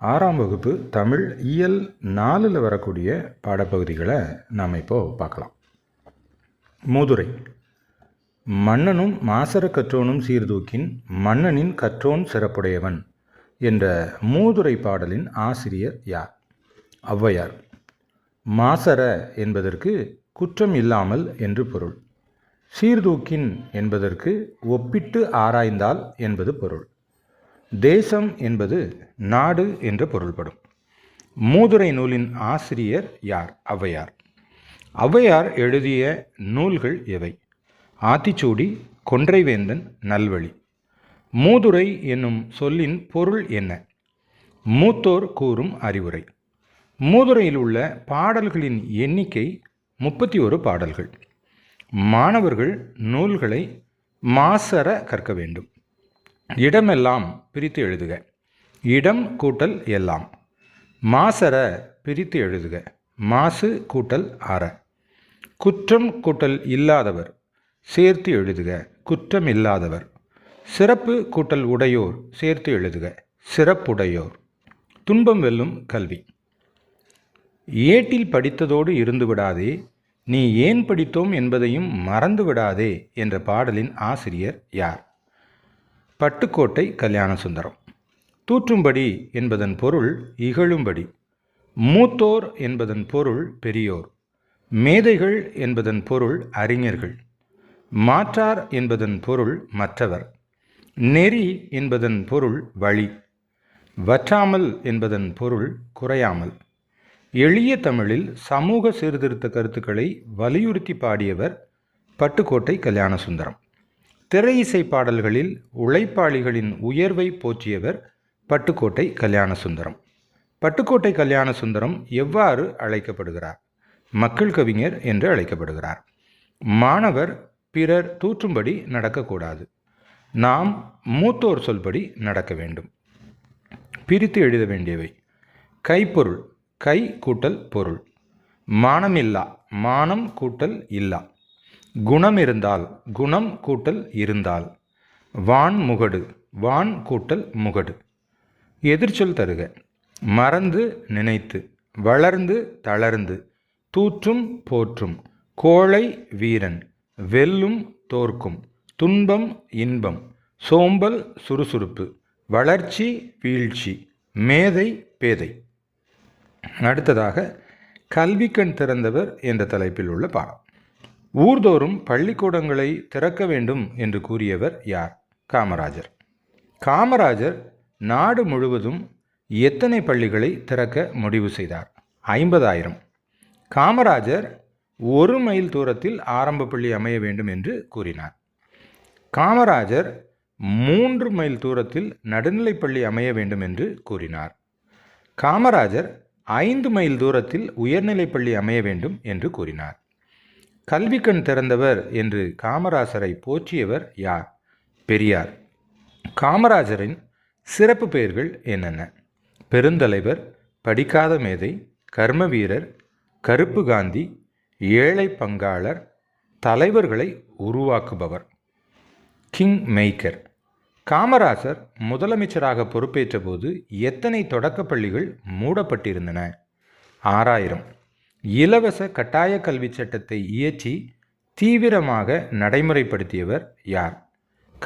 ஆறாம் வகுப்பு தமிழ் இயல் நாலில் வரக்கூடிய பாடப்பகுதிகளை நாம் இப்போது பார்க்கலாம். மூதுரை. மன்னனும் மாசர கற்றோனும் சீர்தூக்கின் மன்னனின் கற்றோன் சிறப்புடையவன் என்ற மூதுரை பாடலின் ஆசிரியர் யார்? ஔவையார். மாசர என்பதற்கு குற்றம் இல்லாமல் என்று பொருள். சீர்தூக்கின் என்பதற்கு ஒப்பிட்டு ஆராய்ந்தால் என்பது பொருள். தேசம் என்பது நாடு என்று பொருள்படும். மூதுரை நூலின் ஆசிரியர் யார்? ஔவையார். ஔவையார் எழுதிய நூல்கள் எவை? ஆத்திச்சூடி கொன்றைவேந்தன் நல்வழி. மூதுரை என்னும் சொல்லின் பொருள் என்ன? மூத்தோர் கூறும் அறிவுரை. மூதுரையில் உள்ள பாடல்களின் எண்ணிக்கை முப்பத்தி ஒரு பாடல்கள். மாணவர்கள் நூல்களை மாசர கற்க வேண்டும். இடமெல்லாம் பிரித்து எழுதுக. இடம் கூட்டல் எல்லாம். மாசர பிரித்து எழுதுக. மாசு கூட்டல் அற. குற்றம் கூட்டல் இல்லாதவர் சேர்த்து எழுதுக. குற்றம் இல்லாதவர். சிறப்பு கூட்டல் உடையோர் சேர்த்து எழுதுக. சிறப்புடையோர். துன்பம் வெல்லும் கல்வி. ஏட்டில் படித்ததோடு இருந்து விடாதே. நீ ஏன் படித்தோம் என்பதையும் மறந்து விடாதே என்ற பாடலின் ஆசிரியர் யார்? பட்டுக்கோட்டை கல்யாண சுந்தரம். தூற்றும்படி என்பதன் பொருள் இகழும்படி. மூத்தோர் என்பதன் பொருள் பெரியோர். மேதைகள் என்பதன் பொருள் அறிஞர்கள். மாற்றார் என்பதன் பொருள் மற்றவர். நெறி என்பதன் பொருள் வழி. வற்றாமல் என்பதன் பொருள் குறையாமல். எளிய தமிழில் சமூக சீர்திருத்த கருத்துக்களை வலியுறுத்தி பாடியவர் பட்டுக்கோட்டை கல்யாண சுந்தரம். திரை இசை பாடல்களில் உழைப்பாளிகளின் உயர்வை போற்றியவர் பட்டுக்கோட்டை கல்யாண சுந்தரம் பட்டுக்கோட்டை கல்யாண சுந்தரம் எவ்வாறு அழைக்கப்படுகிறார்? மக்கள் கவிஞர் என்று அழைக்கப்படுகிறார். மாணவர் பிறர் தூற்றும்படி நடக்கக்கூடாது. நாம் மூத்தோர் சொல்படி நடக்க வேண்டும். பிரித்து எழுத வேண்டியவை. கைப்பொருள் கை கூட்டல் பொருள். மானமில்லா மானம் கூட்டல் இல்லா. குணம் இருந்தால் குணம் கூட்டல் இருந்தால். வான் முகடு வான் கூட்டல் முகடு. எதிர்ச்சொல் தருக. மறந்து நினைத்து வளர்ந்து தளர்ந்து தூற்றும் போற்றும் கோழை வீரன் வெல்லும் தோற்கும் துன்பம் இன்பம் சோம்பல் சுறுசுறுப்பு வளர்ச்சி வீழ்ச்சி மேதை பேதை. அடுத்ததாக கல்விக்கண் திறந்தவர் என்ற தலைப்பில் உள்ள பாடம். ஊர்தோறும் பள்ளிக்கூடங்களை திறக்க வேண்டும் என்று கூறியவர் யார்? காமராஜர். காமராஜர் நாடு முழுவதும் எத்தனை பள்ளிகளை திறக்க முடிவு செய்தார்? ஐம்பதாயிரம். காமராஜர் ஒரு மைல் தூரத்தில் ஆரம்ப பள்ளி அமைய வேண்டும் என்று கூறினார். காமராஜர் மூன்று மைல் தூரத்தில் நடுநிலைப்பள்ளி அமைய வேண்டும் என்று கூறினார். காமராஜர் ஐந்து மைல் தூரத்தில் உயர்நிலைப்பள்ளி அமைய வேண்டும் என்று கூறினார். கல்வி கண் திறந்தவர் என்று காமராசரை போற்றியவர் யார்? பெரியார். காமராஜரின் சிறப்பு பெயர்கள் என்னென்ன? பெருந்தலைவர் படிக்காத மேதை கர்ம வீரர் கருப்பு காந்தி ஏழை பங்காளர் தலைவர்களை உருவாக்குபவர். கிங் மெய்க்கர். காமராசர் முதலமைச்சராக பொறுப்பேற்றபோது எத்தனை தொடக்கப் பள்ளிகள் மூடப்பட்டிருந்தன? ஆறாயிரம். இலவச கட்டாய கல்வி சட்டத்தை இயற்றி தீவிரமாக நடைமுறைப்படுத்தியவர் யார்?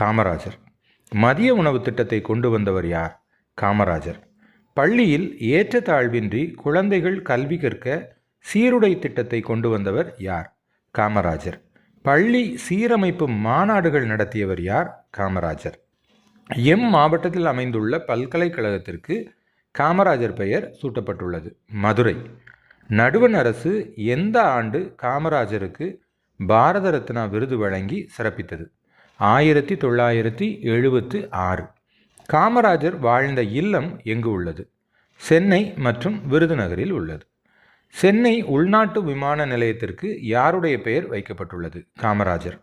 காமராஜர். மதிய உணவு திட்டத்தை கொண்டு வந்தவர் யார்? காமராஜர். பள்ளியில் ஏற்றத்தாழ்வின்றி குழந்தைகள் கல்வி கற்க சீருடை திட்டத்தை கொண்டு வந்தவர் யார்? காமராஜர். பள்ளி சீரமைப்பு மாநாடுகள் நடத்தியவர் யார்? காமராஜர். எம் மாவட்டத்தில் அமைந்துள்ள பல்கலைக்கழகத்திற்கு காமராஜர் பெயர் சூட்டப்பட்டுள்ளது. மதுரை. நடுவண் அரசு எந்த ஆண்டு காமராஜருக்கு பாரத ரத்னா விருது வழங்கி சிறப்பித்தது? ஆயிரத்தி தொள்ளாயிரத்தி எழுபத்து ஆறு. காமராஜர் வாழ்ந்த இல்லம் எங்கு உள்ளது? சென்னை மற்றும் விருதுநகரில் உள்ளது. சென்னை உள்நாட்டு விமான நிலையத்திற்கு யாருடைய பெயர் வைக்கப்பட்டுள்ளது காமராஜர்?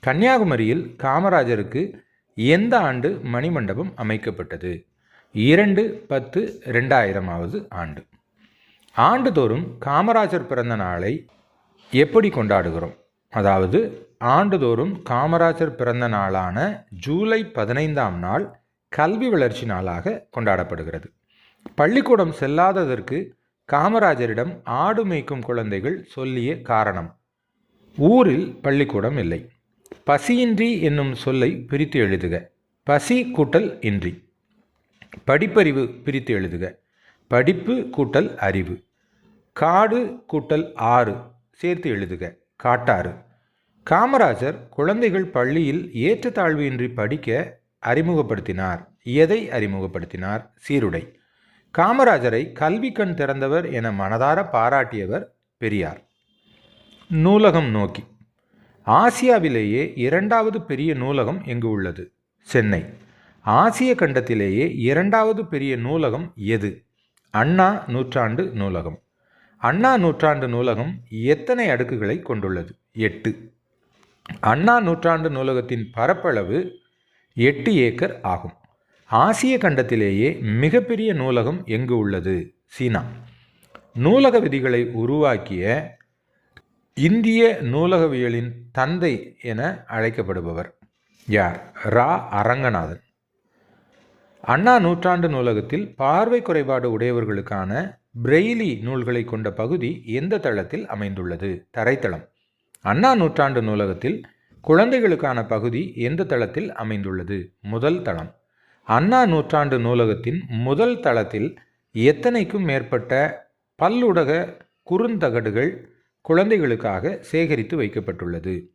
கன்னியாகுமரியில் காமராஜருக்கு எந்த ஆண்டு மணிமண்டபம் அமைக்கப்பட்டது? இரண்டு பத்து ரெண்டாயிரமாவது ஆண்டு. ஆண்டுதோறும் காமராஜர் பிறந்த நாளை எப்படி கொண்டாடுகிறோம்? அதாவது ஆண்டுதோறும் காமராஜர் பிறந்த நாளான ஜூலை பதினைந்தாம் நாள் கல்வி வளர்ச்சி நாளாக கொண்டாடப்படுகிறது. பள்ளிக்கூடம் செல்லாததற்கு காமராஜரிடம் ஆடு மேய்க்கும் குழந்தைகள் சொல்லிய காரணம் ஊரில் பள்ளிக்கூடம் இல்லை. பசியின்றி என்னும் சொல்லை பிரித்து எழுதுக. பசி கூட்டல் இன்றி. படிப்பறிவு பிரித்து எழுதுக. படிப்பு கூட்டல் அறிவு. காடு கூட்டல் ஆறு சேர்த்து எழுதுக. காட்டாறு. காமராஜர் குழந்தைகள் பள்ளியில் ஏற்றத்தாழ்வு இன்றி படிக்க அறிமுகப்படுத்தினார். எதை அறிமுகப்படுத்தினார்? சீருடை. காமராஜரை கல்வி கண் திறந்தவர் என மனதார பாராட்டியவர் பெரியார். நூலகம் நோக்கி. ஆசியாவிலேயே இரண்டாவது பெரிய நூலகம் எங்கு உள்ளது? சென்னை. ஆசிய கண்டத்திலேயே இரண்டாவது பெரிய நூலகம் எது? அண்ணா நூற்றாண்டு நூலகம். அண்ணா நூற்றாண்டு நூலகம் எத்தனை அடுக்குகளை கொண்டுள்ளது? எட்டு. அண்ணா நூற்றாண்டு நூலகத்தின் பரப்பளவு எட்டு ஏக்கர் ஆகும். ஆசிய கண்டத்திலேயே மிகப்பெரிய நூலகம் எங்கு உள்ளது? சீனா. நூலக விதிகளை உருவாக்கிய இந்திய நூலகவியலின் தந்தை என அழைக்கப்படுபவர் யார்? ரா. அரங்கநாதன். அண்ணா நூற்றாண்டு நூலகத்தில் பார்வை குறைபாடு உடையவர்களுக்கான பிரெய்லி நூல்களை கொண்ட பகுதி எந்த தளத்தில் அமைந்துள்ளது? தரைத்தளம். அண்ணா நூற்றாண்டு நூலகத்தில் குழந்தைகளுக்கான பகுதி எந்த தளத்தில் அமைந்துள்ளது? முதல் தளம். அண்ணா நூற்றாண்டு நூலகத்தின் முதல் தளத்தில் எத்தனைக்கும் மேற்பட்ட பல்லுடக குறுந்தகடுகள் குழந்தைகளுக்காக சேகரித்து வைக்கப்பட்டுள்ளது?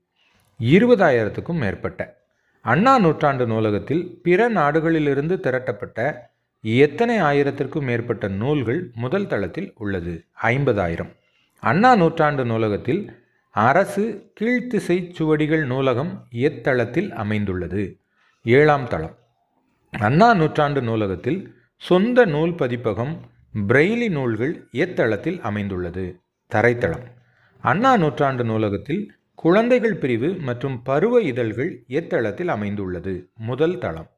இருபதாயிரத்துக்கும் மேற்பட்ட. அண்ணா நூற்றாண்டு நூலகத்தில் பிற நாடுகளிலிருந்து திரட்டப்பட்ட எத்தனை ஆயிரத்திற்கும் மேற்பட்ட நூல்கள் முதல் தளத்தில் உள்ளது? ஐம்பதாயிரம். அண்ணா நூற்றாண்டு நூலகத்தில் அரசு கீழ்த்திசை சுவடிகள் நூலகம் எத்தளத்தில் அமைந்துள்ளது? ஏழாம் தளம். அண்ணா நூற்றாண்டு நூலகத்தில் சொந்த நூல் பதிப்பகம் பிரெய்லி நூல்கள் எத்தளத்தில் அமைந்துள்ளது? தரைத்தளம். அண்ணா நூற்றாண்டு நூலகத்தில் குழந்தைகள் பிரிவு மற்றும் பருவ இதழ்கள் எத்தளத்தில் அமைந்துள்ளது? முதல் தளம்.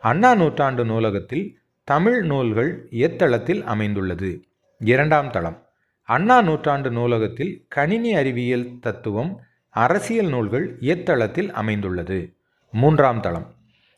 அண்ணா நூற்றாண்டு நூலகத்தில் தமிழ் நூல்கள் எத்தளத்தில் அமைந்துள்ளது? இரண்டாம் தளம். அண்ணா நூற்றாண்டு நூலகத்தில் கணினி அறிவியல் தத்துவம் அரசியல் நூல்கள் எத்தளத்தில் அமைந்துள்ளது? மூன்றாம் தளம்.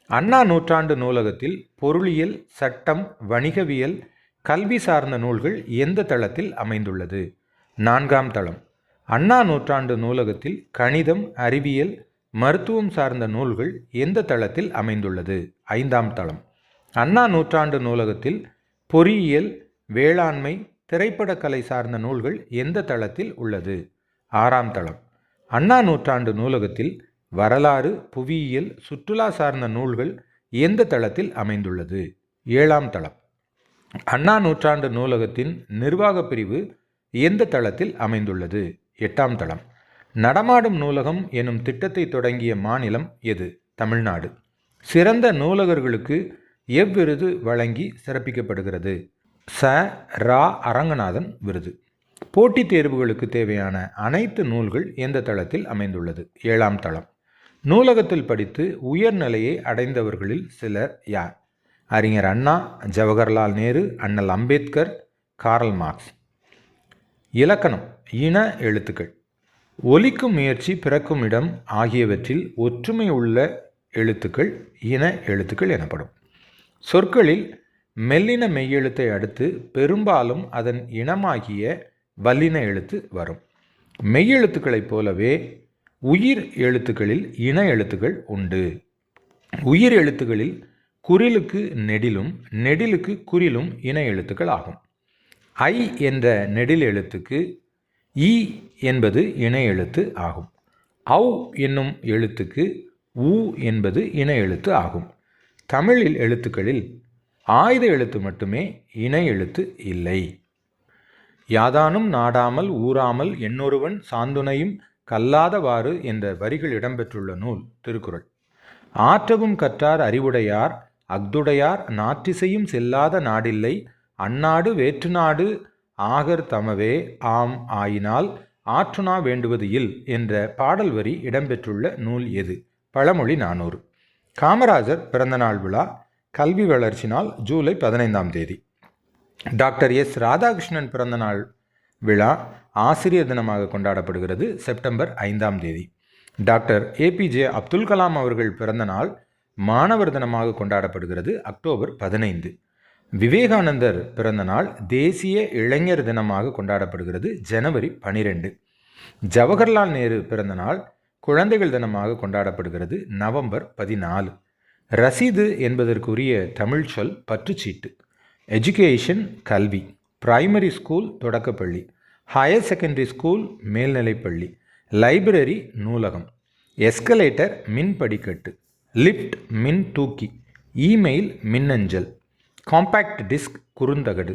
அண்ணா நூற்றாண்டு நூலகத்தில் பொருளியல் சட்டம் வணிகவியல் கல்வி சார்ந்த நூல்கள் எந்த தளத்தில் அமைந்துள்ளது? நான்காம் தளம். அண்ணா நூற்றாண்டு நூலகத்தில் கணிதம் அறிவியல் மருத்துவம் சார்ந்த நூல்கள் எந்த தளத்தில் அமைந்துள்ளது? ஐந்தாம் தளம். அண்ணா நூற்றாண்டு நூலகத்தில் பொறியியல் வேளாண்மை திரைப்படக்கலை சார்ந்த நூல்கள் எந்த தளத்தில் உள்ளது? ஆறாம் தளம். அண்ணா நூற்றாண்டு நூலகத்தில் வரலாறு புவியியல் சுற்றுலா சார்ந்த நூல்கள் எந்த தளத்தில் அமைந்துள்ளது? ஏழாம் தளம். அண்ணா நூற்றாண்டு நூலகத்தின் நிர்வாகப் பிரிவு எந்த தளத்தில் அமைந்துள்ளது? எட்டாம் தளம். நடமாடும் நூலகம் எனும் திட்டத்தை தொடங்கிய மாநிலம் எது? தமிழ்நாடு. சிறந்த நூலகர்களுக்கு எவ்விருது வழங்கி சிறப்பிக்கப்படுகிறது? ச. ரா. அரங்கநாதன் விருது. போட்டித் தேர்வுகளுக்கு தேவையான அனைத்து நூல்கள் எந்த தளத்தில் அமைந்துள்ளது? ஏழாம் தளம். நூலகத்தில் படித்து உயர்நிலையை அடைந்தவர்களில் சிலர் யார்? அறிஞர் அண்ணா ஜவஹர்லால் நேரு அண்ணல் அம்பேத்கர் காரல் மார்க்ஸ். இலக்கணம். இன எழுத்துக்கள். ஒலிக்கும் முயற்சி பிறக்கும் இடம் ஆகியவற்றில் ஒற்றுமை உள்ள எழுத்துக்கள் இன எழுத்துக்கள் எனப்படும். சொற்களில் மெல்லின மெய்யெழுத்தை அடுத்து பெரும்பாலும் அதன் இனமாகிய வல்லின எழுத்து வரும். மெய்யெழுத்துக்களைப் போலவே உயிர் எழுத்துக்களில் இன எழுத்துக்கள் உண்டு. உயிர் எழுத்துக்களில் குறிலுக்கு நெடிலும் நெடிலுக்கு குறிலும் இன எழுத்துக்கள் ஆகும். ஐ என்ற நெடில் எழுத்துக்கு இ என்பது இணை எழுத்து ஆகும். அவ் என்னும் எழுத்துக்கு உ என்பது இணை எழுத்து ஆகும். தமிழில் எழுத்துக்களில் ஆயுத எழுத்து மட்டுமே இணை எழுத்து இல்லை. யாதானும் நாடாமல் ஊறாமல் என்னொருவன் சாந்துணையும் கல்லாதவாறு என்ற வரிகள் இடம்பெற்றுள்ள நூல் திருக்குறள். ஆற்றவும் கற்றார் அறிவுடையார் அக்துடையார் நாற்றிசையும் செல்லாத நாடில்லை அந்நாடு வேற்று நாடு ஆகர் தமவே ஆம் ஆயினால் ஆற்றுணா வேண்டுவது இல் என்ற பாடல் வரி இடம்பெற்றுள்ள நூல் எது? பழமொழி நானூறு. காமராஜர் பிறந்தநாள் விழா கல்வி வளர்ச்சி நாள் ஜூலை பதினைந்தாம் தேதி. Doctor S. ராதாகிருஷ்ணன் பிறந்தநாள் விழா ஆசிரியர் தினமாக கொண்டாடப்படுகிறது செப்டம்பர் ஐந்தாம் தேதி. டாக்டர் ஏபிஜே அப்துல் கலாம் அவர்கள் பிறந்த நாள் மாணவர் தினமாக கொண்டாடப்படுகிறது அக்டோபர் பதினைந்து. விவேகானந்தர் பிறந்த நாள் தேசிய இளைஞர் தினமாக கொண்டாடப்படுகிறது ஜனவரி பனிரெண்டு. ஜவஹர்லால் நேரு பிறந்த நாள் குழந்தைகள் தினமாக கொண்டாடப்படுகிறது நவம்பர் பதினாலு. ரசீது என்பதற்குரிய தமிழ் சொல் பற்றுச்சீட்டு. எஜுகேஷன் கல்வி. பிரைமரி ஸ்கூல் தொடக்கப்பள்ளி. ஹையர் செகண்டரி ஸ்கூல் மேல்நிலைப்பள்ளி. லைப்ரரி நூலகம். எஸ்கலேட்டர் மின் படிக்கட்டு. லிஃப்ட் மின் தூக்கி. இமெயில் மின்னஞ்சல். காம்பேக்ட் டிஸ்க் குறுந்தகடு.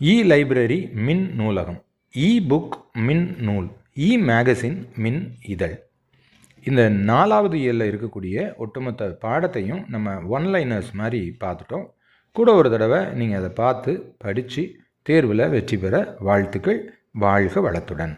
இ லைப்ரரி மின் நூலகம். இ புக் மின் நூல். இ மேகசின் மின் இதழ். இந்த நாலாவது இயலில் இருக்கக்கூடிய ஒட்டுமொத்த பாடத்தையும் நம்ம ஒன்லைனர்ஸ் மாதிரி பார்த்துட்டோம். கூட ஒரு தடவை நீங்கள் அதை பார்த்து படித்து தேர்வில் வெற்றி பெற வாழ்த்துக்கள். வாழ்க வளத்துடன்.